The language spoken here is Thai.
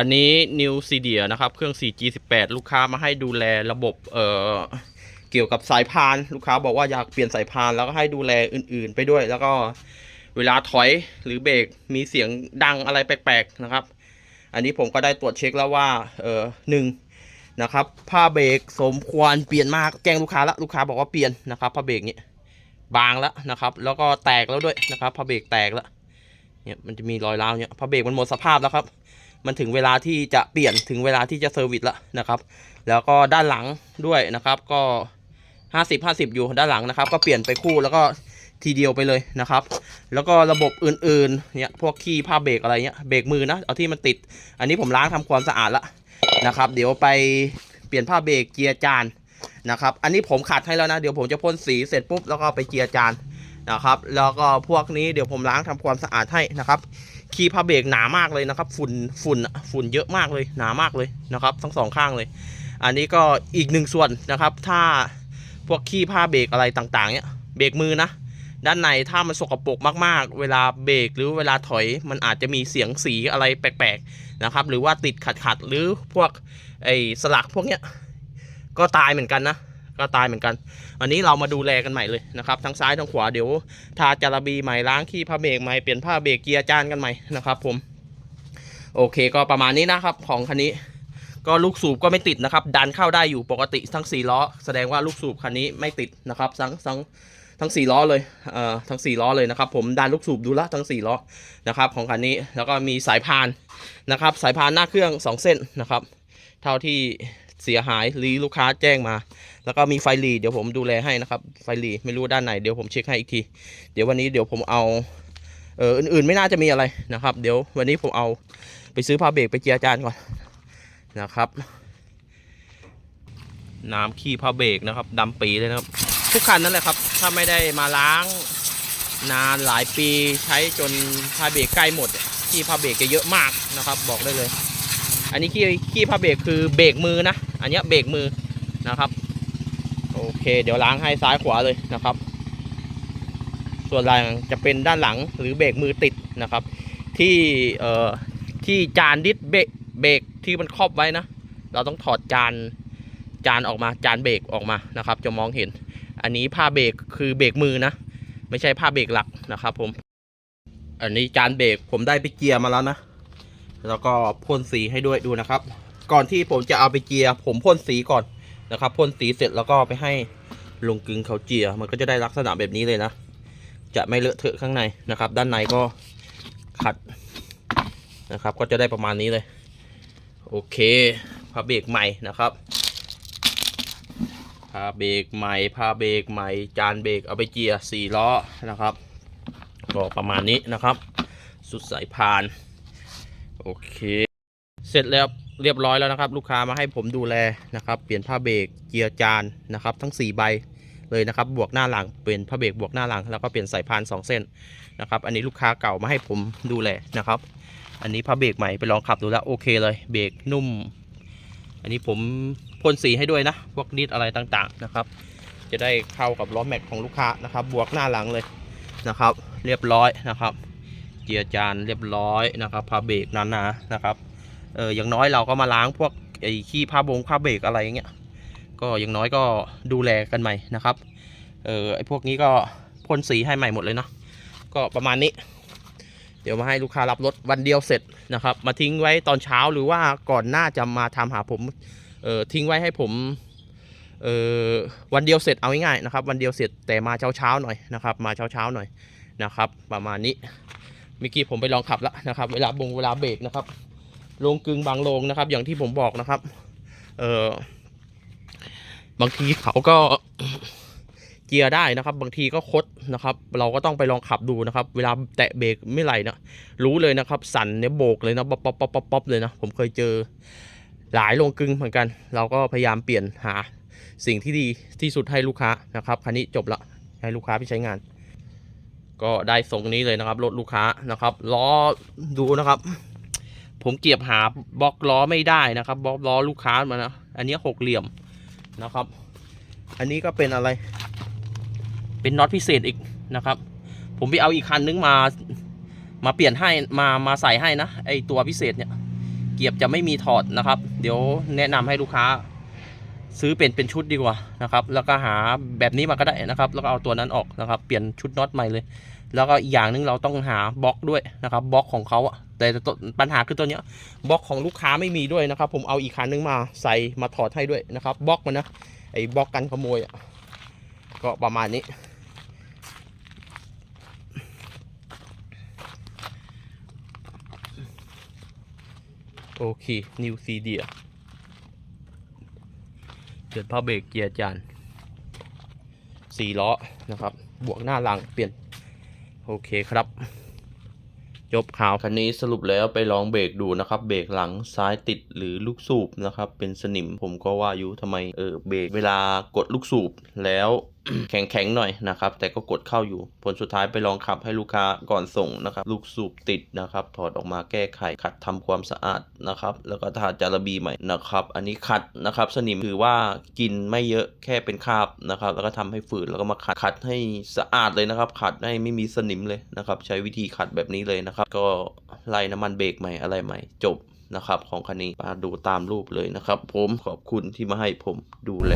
คันนี้นิวซีเดียนะครับ เครื่อง 4G18 ลูกค้ามาให้ดูแลระบบเอ่อเกี่ยวกับสายพาน ลูกค้าบอกว่าอยากเปลี่ยนสายพานแล้วก็ให้ดูแลอื่นๆ ไปด้วย แล้วก็เวลาถอยหรือเบรกมีเสียงดังอะไรแปลกๆนะครับ อันนี้ผมก็ได้ตรวจเช็คแล้วว่าเออหนึ่งนะครับผ้าเบรกสมควรเปลี่ยนมากแจ้งลูกค้าล้วลูกค้าบอกว่าเปลี่ยนนะครับผ้าเบรกนี้บางแล้วนะครับ แล้วก็แตกแล้วด้วยนะครับผ้าเบรกแตกแล้วเนี่ยมันจะมีรอยร้าวเนี่ยผ้าเบรกมันหมดสภาพแล้วครับ มันถึงเวลาที่จะเปลี่ยนถึงเวลาที่จะเซอร์วิสแล้วนะครับ แล้วก็ด้านหลังด้วยนะครับก็ 50 50 อยู่ด้านหลังนะครับ ก็เปลี่ยนไปคู่แล้วก็ทีเดียวไปเลยนะครับ แล้วก็ระบบอื่นๆเนี่ยพวกขี้ผ้าเบรกอะไรเงี้ยเบรกมือนะเอาที่มันติด อันนี้ผมล้างทำความสะอาดแล้วนะครับ เดี๋ยวไปเปลี่ยนผ้าเบรกเจียร์จานนะครับ อันนี้ผมขัดให้แล้วนะเดี๋ยวผมจะพ่นสีเสร็จปุ๊บแล้วก็ไปเจียร์จานนะครับ แล้วก็พวกนี้เดี๋ยวผมล้างทำความสะอาดให้นะครับ คีย์ผ้าเบรกหนามากเลยนะครับฝุ่นฝุ่นฝุ่นเยอะมากเลยหนามากเลยนะครับ ทั้งสองข้างเลย อันนี้ก็อีกหนึ่งส่วนนะครับ ถ้าพวกขี้ผ้าเบรกอะไรต่างๆ เนี่ยเบรกมือนะด้านในถ้ามันสกปรกมากๆ เวลาเบรกหรือเวลาถอยมันอาจจะมีเสียงสีอะไรแปลกๆนะครับ หรือว่าติดขัดๆหรือพวกไอ้สลักพวกเนี้ยก็ตายเหมือนกันนะ ก็ตายเหมือนกัน วันนี้เรามาดูแลกันใหม่เลยนะครับทั้งซ้ายทั้งขวาเดี๋ยวทาจาระบีใหม่ล้างขี้ผ้าเบรกใหม่เปลี่ยนผ้าเบรกเกียร์จานกันใหม่นะครับผมโอเคก็ประมาณนี้นะครับของคันนี้ก็ลูกสูบก็ไม่ติดนะครับ ดันเข้าได้อยู่ปกติทั้ง 4 ล้อ แสดงว่าลูกสูบคันนี้ไม่ติดนะครับทั้งทั้งทั้ง 4 ล้อเลยเอ่อทั้ง 4 ล้อเลยนะครับ ผมดันลูกสูบดูแลวทั้ง 4 ล้อนะครับของคันนี้แล้วก็มีสายพานนะครับ สายพานหน้าเครื่อง 2 เส้นนะครับ เท่าที่ เสียหายหรือลูกค้าแจ้งมา แล้วก็มีไฟหลีเดี๋ยวผมดูแลให้นะครับ ไฟหลีไม่รู้ด้านไหนเดี๋ยวผมเช็คให้อีกที เดี๋ยววันนี้เดี๋ยวผมเอาเอออื่นๆไม่น่าจะมีอะไรนะครับ เดี๋ยววันนี้ผมเอาไปซื้อผ้าเบรกไปเจียจานก่อนนะครับน้ำขี้ผ้าเบรกนะครับดำปีเลยนะครับ ทุกคันนั่นแหละครับ ถ้าไม่ได้มาล้างนานหลายปีใช้จนผ้าเบรกใกล้หมดขี้ผ้าเบรกจะเยอะมากนะครับ บอกได้เลย อันนี้ขี้ขี้ผ้าเบรกคือเบรกมือนะ อันนี้เบรกมือนะครับโอเค เดี๋ยวล้างให้ซ้ายขวาเลยนะครับ ส่วนล่างจะเป็นด้านหลังหรือเบรกมือติดนะครับ ที่เอ่อที่จานดิสเบรกเบรกที่มันครอบไว้นะ เราต้องถอดจานจานออกมาจานเบรกออกมานะครับ จะมองเห็น อันนี้ผ้าเบรกคือเบรกมือนะ ไม่ใช่ผ้าเบรกหลักนะครับ ผม อันนี้จานเบรกผมได้ไปเกียร์มาแล้วนะ แล้วก็พ่นสีให้ด้วยดูนะครับ ก่อนที่ผมจะเอาไปเจีย ผมพ่นสีก่อนนะครับพ่นสีเสร็จแล้วก็ไปให้ลงกึงเขาเจีย มันก็จะได้ลักษณะแบบนี้เลยนะ จะไม่เลอะเทอะข้างในนะครับ ด้านในก็ขัดนะครับ ก็จะได้ประมาณนี้เลย โอเคผ้าเบรกใหม่นะครับผ้าเบรกใหม่ผ้าเบรกใหม่ จานเบรกเอาไปเจียสี่ล้อนะครับ ก็ประมาณนี้นะครับ สุดสายพาน โอเค เสร็จแล้ว เรียบร้อยแล้วนะครับ ลูกค้ามาให้ผมดูแลนะครับ เปลี่ยนผ้าเบรกเกียร์จานนะครับ ทั้ง 4 ใบเลยนะครับ บวกหน้าหลังเป็นผ้าเบรกบวกหน้าหลัง แล้วก็เปลี่ยนสายพาน2เส้นนะครับ อันนี้ลูกค้าเก่ามาให้ผมดูแลนะครับ อันนี้ผ้าเบรกใหม่ไปลองขับดูแล้วโอเคเลยเบรกนุ่ม อันนี้ผมพ่นสีให้ด้วยนะพวกนิดอะไรต่างๆนะครับ จะได้เข้ากับล้อแม็กของลูกค้านะครับ บวกหน้าหลังเลยนะครับ เรียบร้อยนะครับเจียร์จานเรียบร้อยนะครับผ้าเบรกหนาๆนะครับ เอออย่างน้อยเราก็มาล้างพวกไอ้ขี้ผ้าบงผ้าเบรกอะไรอย่างเงี้ยก็อย่างน้อยก็ดูแลกันใหม่นะครับเออไอ้พวกนี้ก็พ่นสีให้ใหม่หมดเลยเนาะก็ประมาณนี้ เดี๋ยวมาให้ลูกค้ารับรถวันเดียวเสร็จนะครับ มาทิ้งไว้ตอนเช้าหรือว่าก่อนหน้าจะมาทำหาผมเออทิ้งไว้ให้ผมเออวันเดียวเสร็จเอาง่ายๆนะครับ วันเดียวเสร็จแต่มาเช้าๆหน่อยนะครับ มาเช้าๆหน่อยนะครับ ประมาณนี้เมื่อกี้ผมไปลองขับแล้วนะครับ เวลาบงเวลาเบรกนะครับ ลงกึ่งบางลงนะครับ อย่างที่ผมบอกนะครับ เออบางทีเขาก็เกียร์ได้นะครับ บางทีก็คดนะครับ เราก็ต้องไปลองขับดูนะครับ เวลาแตะเบรกไม่ไหลนะรู้เลยนะครับสั่นเนี่ยโบกเลยนะป๊อปป๊อปป๊อปป๊อปเลยนะผมเคยเจอหลายลงกึ่งเหมือนกัน เราก็พยายามเปลี่ยนหาสิ่งที่ดีที่สุดให้ลูกค้านะครับคันนี้จบละให้ลูกค้าไปใช้งาน ก็ได้ทรงนี้เลยนะครับรถลูกค้านะครับล้อดูนะครับ ผมเกียบหาบล็อกล้อไม่ได้นะครับบล็อกล้อลูกค้ามานะอันนี้หกเหลี่ยมนะครับ อันนี้ก็เป็นอะไร เป็นน็อตพิเศษอีกนะครับ ผมไปเอาอีกคันนึงมามาเปลี่ยนให้มามาใส่ให้นะไอตัวพิเศษเนี่ยเกียบจะไม่มีถอดนะครับ เดี๋ยวแนะนำให้ลูกค้า ซื้อเป็นเป็นชุดดีกว่านะครับ แล้วก็หาแบบนี้มาก็ได้นะครับ แล้วก็เอาตัวนั้นออกนะครับ เปลี่ยนชุดน็อตใหม่เลย แล้วก็อีกอย่างนึงเราต้องหาบล็อกด้วยนะครับบล็อกของเขาอะ แต่ปัญหาคือตัวเนี้ยบล็อกของลูกค้าไม่มีด้วยนะครับ ผมเอาอีกคันนึงมาใส่มาถอดให้ด้วยนะครับบล็อกมันนะไอ้บล็อกกันขโมยอะก็ประมาณนี้ โอเคนิวซีเดียเกิดผ้าเบรกเกียร์จานสี่ล้อนะครับ บวกหน้าหลังเปลี่ยน โอเคครับ จบข่าวคันนี้สรุปแล้วไปลองเบรกดูนะครับเบรกหลังซ้ายติดหรือลูกสูบนะครับเป็นสนิมผมก็ว่าอยู่ทำไมเออเบรกเวลากดลูกสูบแล้ว แข็งๆหน่อยนะครับ แต่ก็กดเข้าอยู่ ผลสุดท้ายไปลองขับให้ลูกค้าก่อนส่งนะครับ ลูกสูบติดนะครับ ถอดออกมาแก้ไขขัดทำความสะอาดนะครับ แล้วก็ทาจารบีใหม่นะครับ อันนี้ขัดนะครับ สนิมถือว่ากินไม่เยอะแค่เป็นคราบนะครับ แล้วก็ทำให้ฝืนแล้วก็มาขัดขัดให้สะอาดเลยนะครับ ขัดให้ไม่มีสนิมเลยนะครับ ใช้วิธีขัดแบบนี้เลยนะครับ ก็ไล่น้ำมันเบรกใหม่อะไรใหม่ จบนะครับของคันนี้มาดูตามรูปเลยนะครับ ผมขอบคุณที่มาให้ผมดูแล